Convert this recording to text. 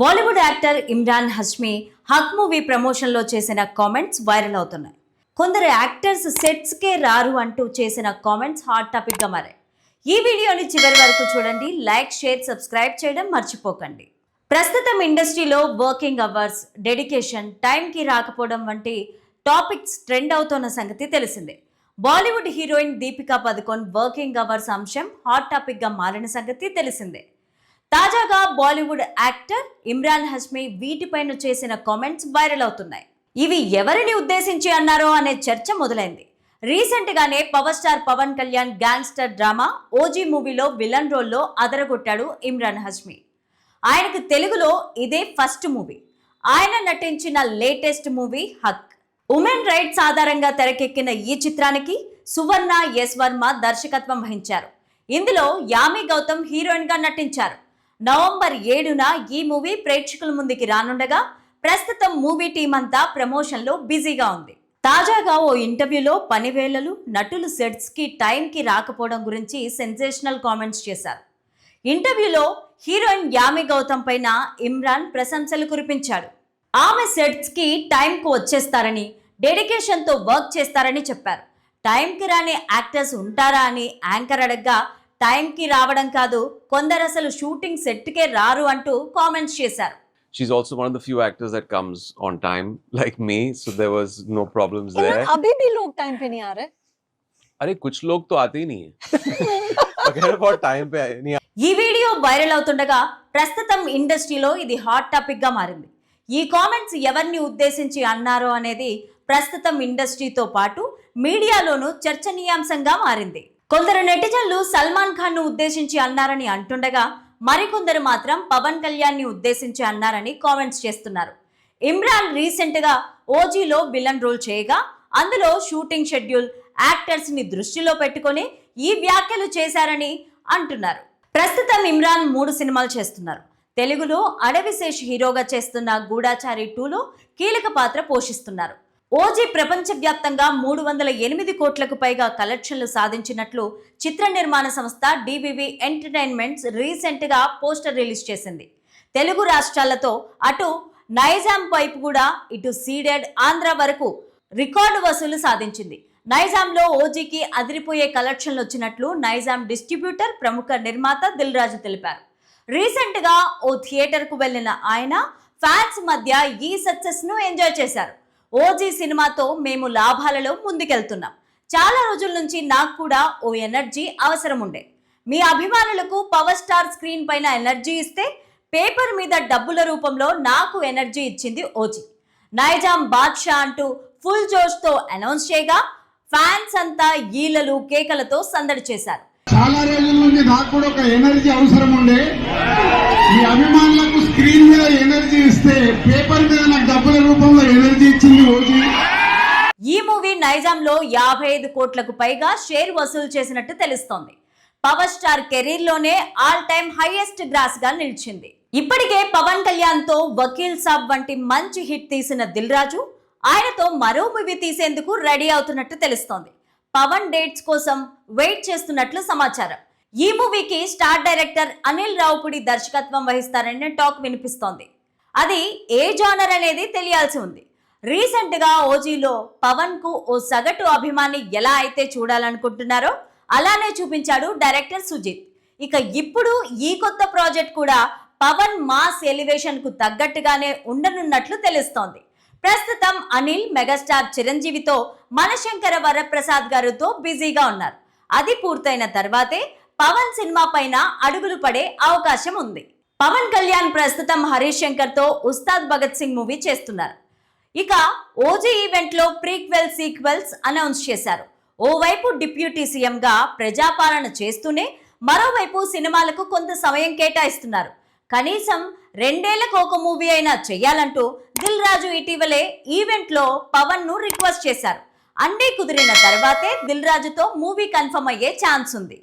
Bollywood actor Emraan Hashmi Haq movie ప్రమోషన్లో చేసిన comments viral అవుతున్నాయి. కొందరు యాక్టర్స్ సెట్స్కే రారు అంటూ చేసిన కామెంట్స్ హాట్ టాపిక్గా మారాయి. ఈ వీడియోని చివరి వరకు చూడండి. లైక్ షేర్ సబ్స్క్రైబ్ చేయడం మర్చిపోకండి. ప్రస్తుతం ఇండస్ట్రీలో వర్కింగ్ అవర్స్ డెడికేషన్ టైంకి రాకపోవడం వంటి టాపిక్స్ ట్రెండ్ అవుతున్న సంగతి తెలిసిందే. Bollywood heroine Deepika Padukone working hours అంశం హాట్ టాపిక్గా మారిన సంగతి తెలిసిందే. తాజాగా బాలీవుడ్ యాక్టర్ ఇమ్రాన్ హస్మీ వీటిపైన చేసిన కామెంట్స్ వైరల్ అవుతున్నాయి. ఇవి ఎవరిని ఉద్దేశించి అన్నారో అనే చర్చ మొదలైంది. రీసెంట్గానే power star Pawan Kalyan gangster drama OG movie villain రోల్లో అదరగొట్టాడు ఇమ్రాన్ హష్మి ఆయనకు తెలుగులో ఇదే ఫస్ట్ మూవీ. ఆయన నటించిన latest movie Haq. Women rights ఆధారంగా తెరకెక్కిన ఈ చిత్రానికి సువర్ణ ఎస్ వర్మ దర్శకత్వం వహించారు. ఇందులో యామి గౌతమ్ హీరోయిన్గా నటించారు. నవంబర్ ఏడున ఈ మూవీ ప్రేక్షకుల ముందుకి రానుండగా ప్రస్తుతం మూవీ టీం అంతా ప్రమోషన్లో బిజీగా ఉంది. తాజాగా ఓ ఇంటర్వ్యూలో పనివేళలు నటులు సెట్స్కి టైంకి రాకపోవడం గురించి సెన్సేషనల్ కామెంట్స్ చేశారు. ఇంటర్వ్యూలో హీరోయిన్ యామి గౌతమ్ పైన ఇమ్రాన్ ప్రశంసలు కురిపించాడు. ఆమె సెట్స్కి టైంకు వచ్చేస్తారని డెడికేషన్తో వర్క్ చేస్తారని చెప్పారు. టైంకి రాని యాక్టర్స్ ఉంటారా అని యాంకర్ అడగ్గా టైంకి రావడం కాదు కొందరు అసలు షూటింగ్ సెట్కే రారు అంటూ కామెంట్స్ చేశారు she's also one of the few actors that comes on time like me so there was no problems there Imran अभी भी लोग टाइम पे नहीं आ रहे अरे कुछ लोग तो आते ही नहीं है अगर बहुत टाइम पे आए- नहीं ఈ వీడియో వైరల్ అవుతుండగా ప్రస్తుతం ఇండస్ట్రీలో ఇది హాట్ టాపిక్ గా మారింది ఈ కామెంట్స్ ఎవరిని ఉద్దేశించి అన్నారో అనేది ప్రస్తుతం ఇండస్ట్రీతో పాటు మీడియాలోనూ చర్చనీయాంశంగా మారింది కొందరు నెటిజన్లు సల్మాన్ ఖాన్ను ఉద్దేశించి అన్నారని అంటుండగా మరికొందరు మాత్రం పవన్ కళ్యాణ్ని ఉద్దేశించి అన్నారని కామెంట్స్ చేస్తున్నారు. ఇమ్రాన్ రీసెంట్గా ఓజీలో విలన్ రోల్ చేయగా అందులో షూటింగ్ షెడ్యూల్ యాక్టర్స్ని దృష్టిలో పెట్టుకొని ఈ వ్యాఖ్యలు చేశారని అంటున్నారు. ప్రస్తుతం ఇమ్రాన్ మూడు సినిమాలు చేస్తున్నారు. తెలుగులో అడవిశేష్ హీరోగా చేస్తున్న గూఢాచారి టూలో కీలక పాత్ర పోషిస్తున్నారు. ఓజీ ప్రపంచవ్యాప్తంగా మూడు వందల ఎనిమిది కోట్లకు పైగా కలెక్షన్లు సాధించినట్లు చిత్ర నిర్మాణ సంస్థ డివివి ఎంటర్టైన్మెంట్స్ రీసెంట్గా పోస్టర్ రిలీజ్ చేసింది. తెలుగు రాష్ట్రాలతో అటు నైజాం వైపు కూడా ఇటు సీడెడ్ ఆంధ్ర వరకు రికార్డు వసూలు సాధించింది. నైజాంలో ఓజీకి అదిరిపోయే కలెక్షన్లు వచ్చినట్లు నైజాం డిస్ట్రిబ్యూటర్ ప్రముఖ నిర్మాత దిల్ రాజు తెలిపారు. రీసెంట్గా ఓ థియేటర్కు వెళ్ళిన వెళ్ళిన ఆయన ఫ్యాన్స్ మధ్య ఈ సక్సెస్ను ఎంజాయ్ చేశారు. ఓజీ సినిమాతో మేము లాభాలలో ముందుకెళ్తున్నాం. చాలా రోజుల నుంచి నాకు కూడా ఓ ఎనర్జీ అవసరం ఉండే మీ అభిమానులకు పవర్ స్టార్ స్క్రీన్ పైన ఎనర్జీ ఇస్తే పేపర్ మీద డబ్బుల రూపంలో నాకు ఎనర్జీ ఇచ్చింది ఓజీ. నైజాం బాద్షా అంటూ ఫుల్ జోష్తో అనౌన్స్ చేయగా ఫ్యాన్స్ అంతా ఈలలు కేకలతో సందడి చేశారు. చాలా రోజుల నుండి నాకు కూడా ఒక ఎనర్జీ అవసరం ఉండే మీ అభిమానులకు స్క్రీన్ మీద ఎనర్జీ ఇస్తే పేపర్ మీద నాకు డబ్బుల రూపంలో ఎనర్జీ నైజాంలో యాభై ఐదు కోట్లకు పైగా షేర్ వసూలు చేసినట్టు తెలుస్తోంది. పవర్ స్టార్ కెరీర్లోనే ఆల్ టైమ్ హైయెస్ట్ గ్రాస్గా నిలిచింది. ఇప్పటికే పవన్ కళ్యాణ్తో వకీల్ సాబ్ వంటి మంచి హిట్ తీసిన దిల్ రాజు ఆయనతో మరో మూవీ తీసేందుకు రెడీ అవుతున్నట్టు తెలుస్తోంది. పవన్ డేట్స్ కోసం వెయిట్ చేస్తున్నట్లు సమాచారం. ఈ మూవీకి స్టార్ డైరెక్టర్ అనిల్ రావుపుడి దర్శకత్వం వహిస్తారనే టాక్ వినిపిస్తోంది. అది ఏ జానర్ అనేది తెలియాల్సి ఉంది. రీసెంట్గా ఓజీలో పవన్కు ఓ సగటు అభిమాని ఎలా అయితే చూడాలనుకుంటున్నారో అలానే చూపించాడు డైరెక్టర్ సుజిత్. ఇక ఇప్పుడు ఈ కొత్త ప్రాజెక్ట్ కూడా పవన్ మాస్ ఎలివేషన్కు తగ్గట్టుగానే ఉండనున్నట్లు తెలుస్తోంది. ప్రస్తుతం అనిల్ మెగాస్టార్ చిరంజీవితో మనశంకర వరప్రసాద్ గారితో బిజీగా ఉన్నారు. అది పూర్తయిన తర్వాతే పవన్ సినిమా పైన అడుగులు పడే అవకాశం ఉంది. పవన్ కళ్యాణ్ ప్రస్తుతం హరీష్ శంకర్తో ఉస్తాద్ భగత్ సింగ్ మూవీ చేస్తున్నారు. ఇక ఓజీ ఈవెంట్లో ప్రీక్వెల్ సీక్వెల్స్ అనౌన్స్ చేశారు. ఓవైపు డిప్యూటీ సీఎం గా ప్రజాపాలన చేస్తూనే మరోవైపు సినిమాలకు కొంత సమయం కేటాయిస్తున్నారు. కనీసం రెండేళ్ళకు ఒక మూవీ అయినా చెయ్యాలంటూ దిల్ రాజు ఇటీవలే ఈవెంట్లో పవన్ను రిక్వెస్ట్ చేశారు. అన్నీ కుదిరిన తర్వాతే దిల్ రాజుతో మూవీ కన్ఫర్మ్ అయ్యే ఛాన్స్ ఉంది.